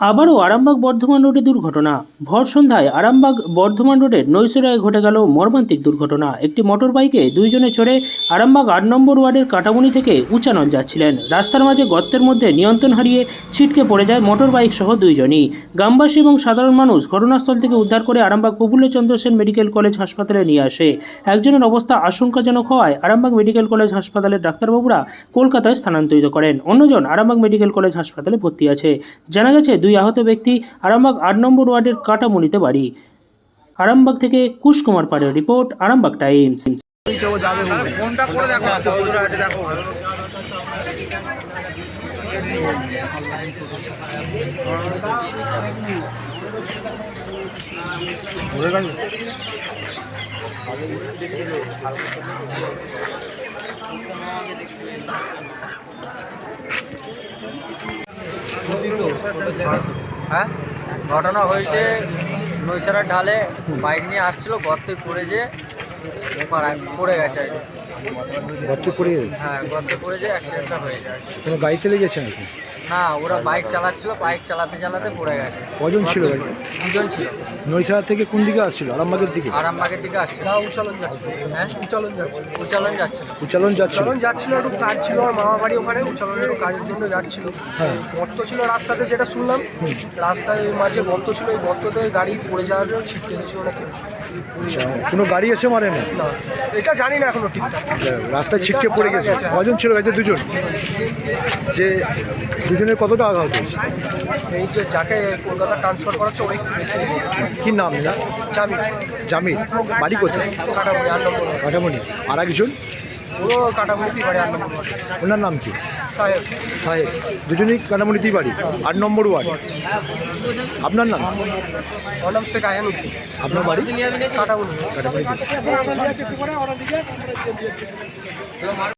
আবারও আরামবাগ বর্ধমান রোডে দুর্ঘটনা। ভর সন্ধ্যায় আরামবাগ বর্ধমান রোডের নৈসরায় ঘটে গেল মর্মান্তিক দুর্ঘটনা। একটি মোটর বাইকে দুইজনে চড়ে আরামবাগ আট নম্বর ওয়ার্ডের কাটামুনি থেকে উচানন যাচ্ছিলেন। রাস্তার মাঝে গর্তের মধ্যে নিয়ন্ত্রণ হারিয়ে ছিটকে পড়ে যায় মোটর বাইক সহ দুইজনই। গ্রামবাসী এবং সাধারণ মানুষ ঘটনাস্থল থেকে উদ্ধার করে আরামবাগ প্রফুল্লচন্দ্র সেন মেডিকেল কলেজ হাসপাতালে নিয়ে আসে। একজনের অবস্থা আশঙ্কাজনক হওয়ায় আরামবাগ মেডিকেল কলেজ হাসপাতালের ডাক্তারবাবুরা কলকাতায় স্থানান্তরিত করেন। অন্যজন আরামবাগ মেডিকেল কলেজ হাসপাতালে ভর্তি আছে। জানা গেছে দুই আহত ব্যক্তি আরামবাগ আট নম্বর ওয়ার্ডের কাটামুনিতে বাড়ি। আরামবাগ থেকে কুশকুমার পাড়ের রিপোর্ট, আরামবাগ টাইমস। ফোনটা করে হ্যাঁ? ঘটনা হয়েছে নৈশারার ঢালে বাইক নিয়ে আসছিল গর্তে পড়ে যে পড়ে গেছে আর গর্তে পড়ে হ্যাঁ গর্তে পড়ে যে অ্যাক্সিডেন্টটা হয়ে যায়। কোনো গাড়িতে লেগেছে নাকি না ওরা বাইক চালাচ্ছিল বাইক চালাতে চালাতে পড়ে গেছে। কজন ছিল গাড়িতে দুজন ছিল। নৈশালা থেকে কোন দিকে আসছিল? আরামবাগের দিকে? আরামবাগের দিকে আসছে উচালন যাচ্ছে হ্যাঁ? উচালন যাচ্ছে উচালন যাচ্ছে উচ্চালন যাচ্ছিল? উচ্চালন যাচ্ছিল একটু কাজ ছিল আমার মামা বাড়ি ওখানে উচ্চালনের একটু কাজের জন্য যাচ্ছিল। হ্যাঁ। গর্ত ছিল রাস্তাতে যেটা শুনলাম রাস্তায় মাঝে গর্ত ছিল ওই গর্ততে গাড়ি পড়ে যাওয়ার জন্য ছিটকে গেছিল নাকি আচ্ছা কোনো গাড়ি এসে মারে না না এটা জানি না এখনও ঠিকঠাক। রাস্তায় ছিটকে পড়ে গেছে। গেছে। কজন ছিল গাড়িতে? দুজন। যে দুজনের কতটা আঘাত হয়েছে এই যে যাকে কলকাতা ট্রান্সফার করাচ্ছে ওই একটু বেশি কি নাম না চাবি জামির। বাড়ি কোথায়? কাটামুড়ি আট নম্বর ওয়ার্ড। আর একজন? পুরো কাটামুড়িতেই বাড়ি আট নম্বর ওনার নাম কি? সাহেব। সাহেব। দুজনেই কাটামণিতেই বাড়ি? আট নম্বর ওয়ার্ড। আপনার নাম? ওর নাম শেখ আয়ানুদ্দিন আপনার বাড়ি? কাটামুড়ি। কাটামণিতে